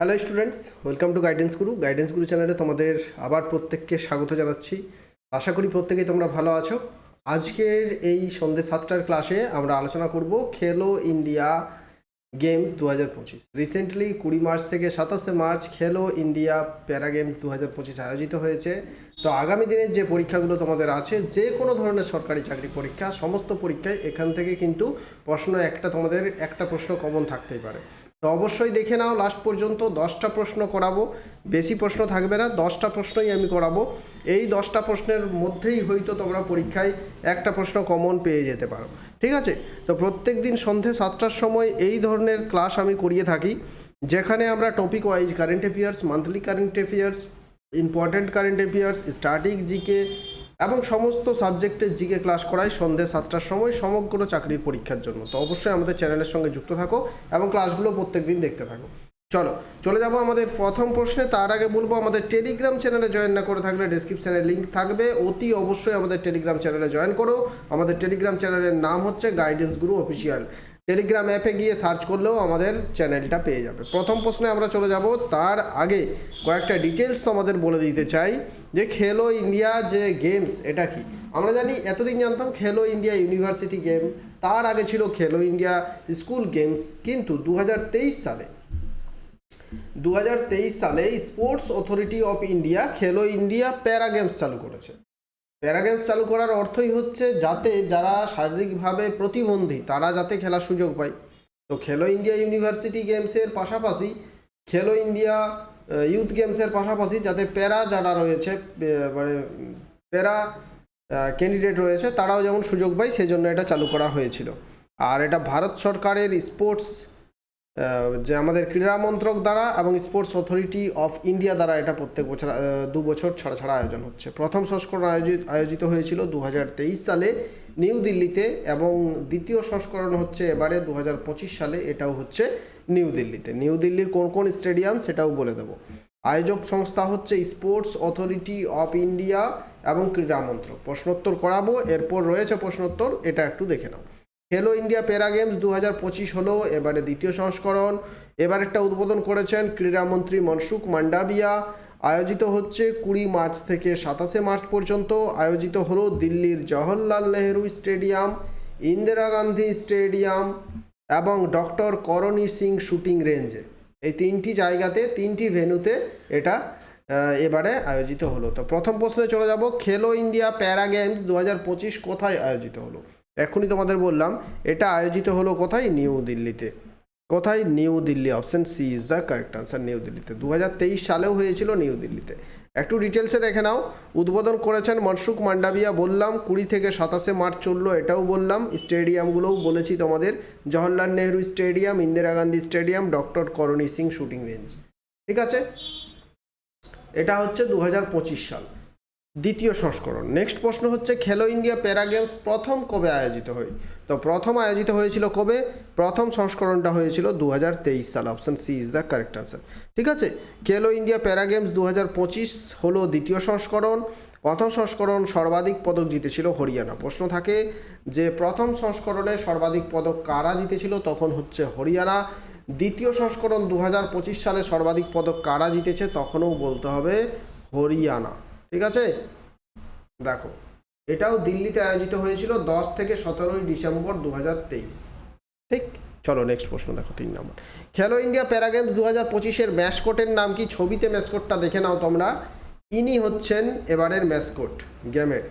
Hello students welcome to guidance guru guidance guru চ্যানেলে তোমাদের আবার প্রত্যেককে স্বাগত জানাচ্ছি। আশা করি প্রত্যেকেই তোমরা ভালো আছো। আজকের এই সন্ধ্যে সাতটার ক্লাসে আমরা আলোচনা করব খেলো ইন্ডিয়া গেমস দু হাজার পঁচিশ। রিসেন্টলি কুড়ি মার্চ থেকে সাতাশে মার্চ খেলো ইন্ডিয়া প্যারা গেমস দু হাজার পঁচিশ আয়োজিত হয়েছে। তো আগামী দিনের যে পরীক্ষাগুলো তোমাদের আছে, যে কোনো ধরনের সরকারি চাকরি পরীক্ষা, সমস্ত পরীক্ষায় এখান থেকে কিন্তু প্রশ্ন একটা তোমাদের একটা প্রশ্ন কমন থাকতেই পারে। তো অবশ্যই দেখে নাও লাস্ট পর্যন্ত দশটা প্রশ্ন করাবো। বেশি প্রশ্ন থাকবে না, দশটা প্রশ্নই আমি করাবো। এই দশটা প্রশ্নের মধ্যেই হয়তো তোমরা পরীক্ষায় একটা প্রশ্ন কমন পেয়ে যেতে পারো। ঠিক আছে? তো প্রত্যেক দিন সন্ধে সাতটার সময় এই ধরনের ক্লাস আমি করিয়ে থাকি, যেখানে আমরা topic wise current affairs monthly current affairs important current affairs static GK এবং সমস্ত সাবজেক্টের জিকে ক্লাস করাই সন্ধে সাতটার সময় সমগ্র চাকরির পরীক্ষার জন্য। তো অবশ্যই আমাদের চ্যানেলের সঙ্গে যুক্ত থাকো এবং ক্লাসগুলো প্রত্যেক দিন দেখতে থাকো। চলো, চলে যাব আমাদের প্রথম প্রশ্নে। তার আগে বলব, আমাদের টেলিগ্রাম চ্যানেলে জয়েন না করে থাকলে ডিসক্রিপশানে লিঙ্ক থাকবে। অতি অবশ্যই আমাদের টেলিগ্রাম চ্যানেলে জয়েন করো। আমাদের টেলিগ্রাম চ্যানেলের নাম হচ্ছে গাইডেন্স গুরু অফিসিয়াল টেলিগ্রাম অ্যাপে গিয়ে সার্চ করলেও আমাদের চ্যানেলটা পেয়ে যাবে। প্রথম প্রশ্নে আমরা চলে যাব, তার আগে কয়েকটা ডিটেলস তোমাদের বলে দিতে চাই যে খেলো ইন্ডিয়া যে গেমস, এটা কি? আমরা জানি এতদিন জানতাম খেলো ইন্ডিয়া ইউনিভার্সিটি গেম, তার আগে ছিল খেলো ইন্ডিয়া স্কুল গেমস, কিন্তু দু হাজার তেইশ সালে দু হাজার তেইশ সালে sports authority of India Khelo India para games চালু করেছে। প্যারা গেমস চালু করার অর্থই হচ্ছে যাতে যারা শারীরিকভাবে প্রতিবন্ধী, তারা যাতে খেলার সুযোগ পায়। তো খেলো ইন্ডিয়া ইউনিভার্সিটি গেমসের পাশাপাশি, খেলো ইন্ডিয়া ইউথ গেমসের পাশাপাশি যাতে প্যারা যারা রয়েছে মানে প্যারা ক্যান্ডিডেট রয়েছে, তারাও যেমন সুযোগ পায়, সেজন্য এটা চালু করা হয়েছিল। আর এটা ভারত সরকারের স্পোর্টস যে আমাদের ক্রীড়া মন্ত্রক দ্বারা এবং স্পোর্টস অথরিটি অফ ইন্ডিয়া দ্বারা এটা প্রত্যেক বছর দু বছর ছাড়া ছাড়া আয়োজন হচ্ছে। প্রথম সংস্করণ আয়োজিত আয়োজিত হয়েছিল দু হাজার তেইশ সালে নিউ দিল্লিতে এবং দ্বিতীয় সংস্করণ হচ্ছে এবারে দু হাজার পঁচিশ সালে, এটাও হচ্ছে নিউ দিল্লিতে। নিউ দিল্লির কোন কোন স্টেডিয়াম সেটাও বলে দেবো। আয়োজক সংস্থা হচ্ছে স্পোর্টস অথরিটি অফ ইন্ডিয়া এবং ক্রীড়া মন্ত্রক। প্রশ্নোত্তর করাবো, এরপর রয়েছে প্রশ্নোত্তর, এটা একটু দেখে নাও। খেলো ইন্ডিয়া প্যারা গেমস দু হাজার পঁচিশ হলো, এবারে দ্বিতীয় সংস্করণ। এবার একটা উদ্বোধন করেছেন ক্রীড়ামন্ত্রী মনসুখ মান্ডাবিয়া আয়োজিত হচ্ছে কুড়ি মার্চ থেকে সাতাশে মার্চ পর্যন্ত। আয়োজিত হলো দিল্লির জওহরলাল নেহেরু স্টেডিয়াম, ইন্দিরা গান্ধী স্টেডিয়াম এবং doctor Karni Singh shooting range. এই তিনটি জায়গাতে, তিনটি ভেন্যুতে এটা এবারে আয়োজিত হলো। তো প্রথম প্রশ্নে চলে যাব খেলো ইন্ডিয়া প্যারা গেমস দু হাজার পঁচিশ কোথায় আয়োজিত হলো? এখনই তোমাদের বললাম, এটা আয়োজিত হলো কোথায়? নিউ দিল্লিতে। কোথায়? New Delhi option C is the correct answer new দিল্লিতে। দু হাজার তেইশ সালেও হয়েছিল নিউ দিল্লিতে। একটু ডিটেলসে দেখে নাও। উদ্বোধন করেছেন মনসুখ মান্ডাবিয়া বললাম কুড়ি থেকে সাতাশে মার্চ চলল, এটাও বললাম। স্টেডিয়ামগুলোও বলেছি তোমাদের। Jawaharlal Nehru stadium, Indira Gandhi stadium, doctor Karni Singh shooting range. ঠিক আছে? এটা হচ্ছে দু হাজার পঁচিশ সাল। দ্বিতীয় সংস্করণ। নেক্সট প্রশ্ন হচ্ছে, খেলো ইন্ডিয়া প্যারা গেমস প্রথম কবে আয়োজিত হয়? তো প্রথম আয়োজিত হয়েছিল কবে? প্রথম সংস্করণটা হয়েছিল দু হাজার তেইশ সাল। Option C is the correct answer ঠিক আছে? খেলো ইন্ডিয়া প্যারা গেমস দু হাজার পঁচিশ হলো দ্বিতীয় সংস্করণ। প্রথম সংস্করণ সর্বাধিক পদক জিতেছিল হরিয়ানা। প্রশ্ন থাকে যে, প্রথম সংস্করণে সর্বাধিক পদক কারা জিতেছিল? তখন হচ্ছে হরিয়ানা। দ্বিতীয় সংস্করণ দু হাজার পঁচিশ সালে সর্বাধিক পদক কারা জিতেছে? তখনও বলতে হবে হরিয়ানা। ঠিক আছে? দেখো, এটাও দিল্লিতে আয়োজিত হয়েছিল দশ থেকে সতেরোই ডিসেম্বর দু হাজার তেইশ। ঠিক? চলো নেক্সট প্রশ্ন দেখো, তিন নম্বর। খেলো ইন্ডিয়া প্যারা গেমস দু হাজার পঁচিশের ম্যাসকোটের নাম কি? ছবিতে ম্যাসকোটটা দেখে নাও তোমরা। ইনি হচ্ছেন এবারের ম্যাসকোট গেমের।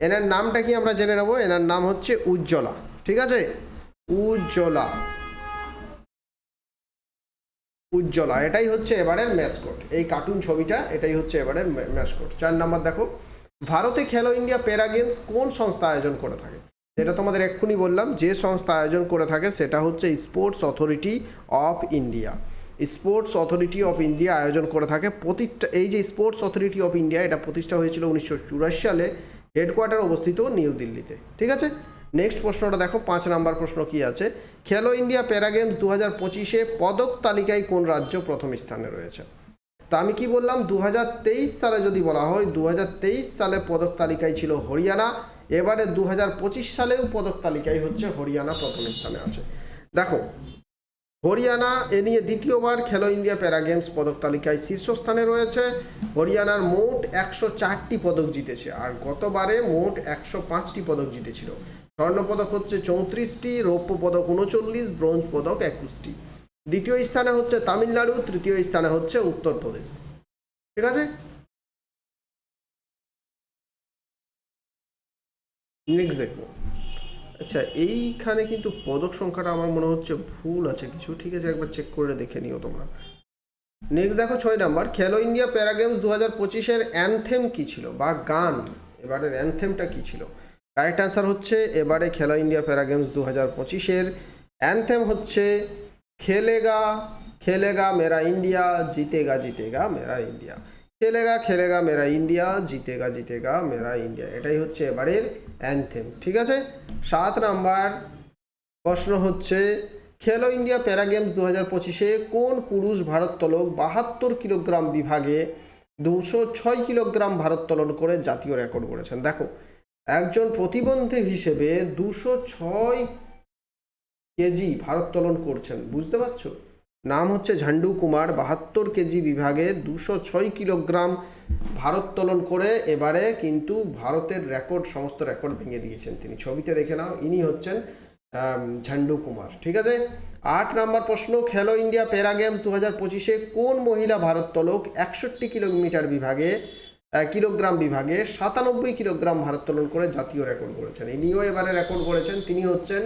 এনার নামটা কি আমরা জেনে নেব? এনার নাম হচ্ছে উজ্জ্বলা। ঠিক আছে? উজ্জ্বলা। উজ্জ্বলা, এটাই হচ্ছে এবারের ম্যাসকোট এই কার্টুন ছবিটা, এটাই হচ্ছে এবারের ম্যাসকোট চার নাম্বার দেখো, ভারতে খেলো ইন্ডিয়া প্যারা গেমস কোন সংস্থা আয়োজন করে থাকে? এটা তোমাদের এক্ষুনি বললাম, যে সংস্থা আয়োজন করে থাকে সেটা হচ্ছে sports authority of India sports authority of India আয়োজন করে থাকে। প্রতিষ্ঠা এই যে স্পোর্টস অথরিটি অফ ইন্ডিয়া এটা প্রতিষ্ঠা হয়েছিল উনিশশো চুরাশি সালে হেডকোয়ার্টার অবস্থিত নিউ দিল্লিতে। ঠিক আছে? নেক্সট প্রশ্নটা দেখো, পাঁচ নাম্বার প্রশ্ন কি আছে? খেলো ইন্ডিয়া প্যারা গেমস দু হাজার পঁচিশে পদক তালিকায় কোন রাজ্য প্রথম স্থানে রয়েছে? তা আমি কি বললাম? দু সালে যদি বলা হয় দু হাজার তেইশ সালে পদক তালিকায় ছিল হরিয়ানা, এবারে দু হাজার পঁচিশ সালেও পদক তালিকায় হচ্ছে হরিয়ানা প্রথম স্থানে আছে। দেখো, হরিয়ানা এ নিয়ে দ্বিতীয়বার খেলো ইন্ডিয়া প্যারা গেমস পদক তালিকায় শীর্ষস্থানে রয়েছে। হরিয়ানার মোট একশো চারটি পদক জিতেছে, আর গতবারে মোট একশো পাঁচটি পদক জিতেছিল। স্বর্ণপদক হচ্ছে চৌত্রিশটি, রৌপ্য পদক উনচল্লিশ, ব্রোঞ্জ পদক একুশটি। দ্বিতীয় স্থানে হচ্ছে তামিলনাড়ু, তৃতীয় স্থানে হচ্ছে উত্তরপ্রদেশ। ঠিক আছে? নেক্সট দেখব। আচ্ছা এইখানে কিন্তু পদক সংখ্যাটা আমার মনে হচ্ছে ভুল আছে কিছু। ঠিক আছে, একবার চেক করে দেখে নিও তোমরা। নেক্সট দেখো ছয় নাম্বার। খেলো ইন্ডিয়া প্যারা গেমস দু হাজার পঁচিশের অ্যানথেম কী ছিল? বা গান। এবারের অ্যানথেমটা কী ছিল? কারেক্ট অ্যান্সার হচ্ছে এবারে খেলো ইন্ডিয়া প্যারা গেমস দু হাজার পঁচিশের। অ্যানথেম হচ্ছে খেলেগা খেলেগা মেরা ইন্ডিয়া জিতেগা জিতেগা মেরা ইন্ডিয়া খেলেগা খেলেগা মেরা ইন্ডিয়া জিতেগা জিতেগা মেরা ইন্ডিয়া এটাই হচ্ছে এবারের অ্যানথেম ঠিক আছে? সাত নাম্বার প্রশ্ন হচ্ছে, খেলো ইন্ডিয়া প্যারা গেমস দু হাজার পঁচিশে কোন পুরুষ ভারোত্তোলক বাহাত্তর কিলোগ্রাম বিভাগে দুশো ছয় কিলোগ্রাম ভারোত্তোলন করে জাতীয় রেকর্ড করেছেন? দেখো একজন প্রতিবন্ধী হিসেবে দুশো ছয় কেজি ভারোত্তোলন করছেন, বুঝতে পারছ? নাম হচ্ছে ঝান্ডু কুমার, বাহাত্তর কেজি বিভাগে দুশো ছয় কিলোগ্রাম ভারোত্তোলন করে এবারে কিন্তু ভারতের রেকর্ড, সমস্ত রেকর্ড ভেঙে দিয়েছেন তিনি। ছবিতে দেখে নাও, ইনি হচ্ছেন ঝান্ডু কুমার, ঠিক আছে? আট নাম্বার প্রশ্ন, খেলো ইন্ডিয়া প্যারা গেমস দু হাজার পঁচিশে কোন মহিলা ভারোত্তোলক একষট্টি কিলোমিটার বিভাগে কিলোগ্রাম বিভাগে সাতানব্বই কিলোগ্রাম ভারোত্তোলন করে জাতীয় রেকর্ড করেছেন ইনিও এবারে রেকর্ড করেছেন তিনি হচ্ছেন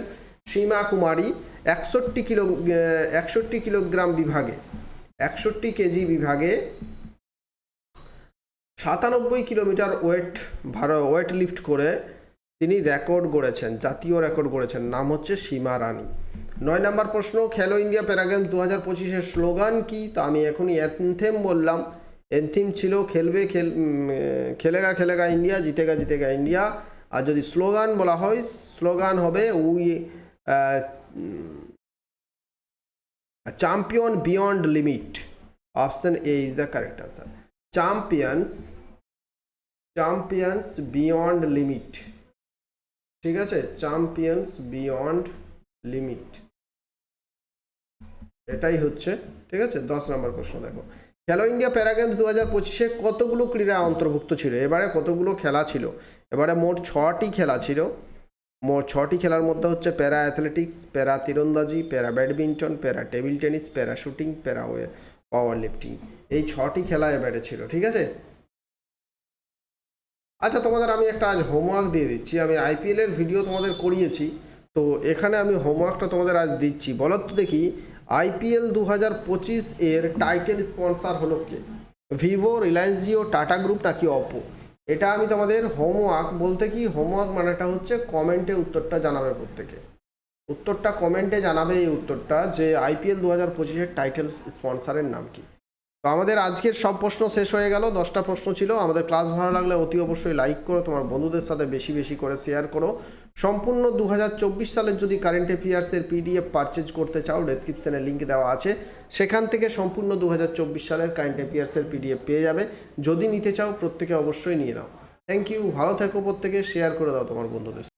সীমা কুমারী, একষট্টি কিলো একষট্টি কিলোগ্রাম বিভাগে, একষট্টি কেজি বিভাগে সাতানব্বই কিলোমিটার ওয়েট ভার ওয়েট লিফট করে তিনি রেকর্ড গড়েছেন, জাতীয় রেকর্ড গড়েছেন। নাম হচ্ছে সীমা রানী। নয় নম্বর প্রশ্ন, খেলো ইন্ডিয়া প্যারাগেমস দু হাজার পঁচিশের স্লোগান কি? তা আমি এখনই অ্যান্থেম বললাম। অ্যান্থিম ছিল খেলবে, খেল খেলেগা খেলেগা ইন্ডিয়া, জিতেগা জিতেগা ইন্ডিয়া। আর যদি স্লোগান বলা হয়, স্লোগান হবে we champion beyond limit option A is the correct answer champions champions beyond limit ঠিক আছে? চ্যাম্পিয়ন্স বিয়ন্ড লিমিট এটাই হচ্ছে, ঠিক আছে? দশ নম্বর প্রশ্ন দেখো। খেলো ইন্ডিয়া প্যারা গেমস দু হাজার পঁচিশে কতগুলো ক্রীড়া অন্তর্ভুক্ত ছিল? এবারে কতগুলো খেলা ছিল? এবারে মোট ছটি খেলা ছিল। মোট ছটি খেলার মধ্যে হচ্ছে প্যারা অ্যাথলেটিক্স প্যারা তীরন্দাজি, para badminton, para table tennis para shooting para way power lifting এই ছটি খেলা এবারে ছিল, ঠিক আছে? আচ্ছা তোমাদের আমি একটা আজ হোমওয়ার্ক দিয়ে দিচ্ছি। আমি আইপিএলের ভিডিও তোমাদের করিয়েছি। তো এখানে আমি হোমওয়ার্কটা তোমাদের আজ দিচ্ছি। বলো তো দেখি আইপিএল দু হাজার পঁচিশ এর টাইটেল স্পন্সার হলো কে? ভিভো, রিলায়েন্স জিও, টাটা গ্রুপ নাকি অপো এটা আমি তোমাদের হোমওয়ার্ক বলতে কি হোমওয়ার্ক মানেটা হচ্ছে কমেন্টে উত্তরটা জানাবে প্রত্যেকে। উত্তরটা কমেন্টে জানাবে এই উত্তরটা যে আইপিএল দু হাজার পঁচিশের টাইটেল স্পন্সারের নাম কি? তো আমাদের আজকের সব প্রশ্ন শেষ হয়ে গেল। দশটা প্রশ্ন ছিল। আমাদের ক্লাস ভালো লাগলে অতি অবশ্যই লাইক করো, তোমার বন্ধুদের সাথে বেশি বেশি করে শেয়ার করো। সম্পূর্ণ দু হাজার চব্বিশ সালের যদি কারেন্ট অ্যাফেয়ার্সের পিডিএফ পারচেজ করতে চাও ডেসক্রিপশানে লিঙ্ক দেওয়া আছে। সেখান থেকে সম্পূর্ণ দু হাজার চব্বিশ সালের কারেন্ট অ্যাফেয়ার্সের পিডিএফ পেয়ে যাবে। যদি নিতে চাও, প্রত্যেকে অবশ্যই নিয়ে নাও। থ্যাংক ইউ ভালো থেকো প্রত্যেকে শেয়ার করে দাও তোমার বন্ধুদের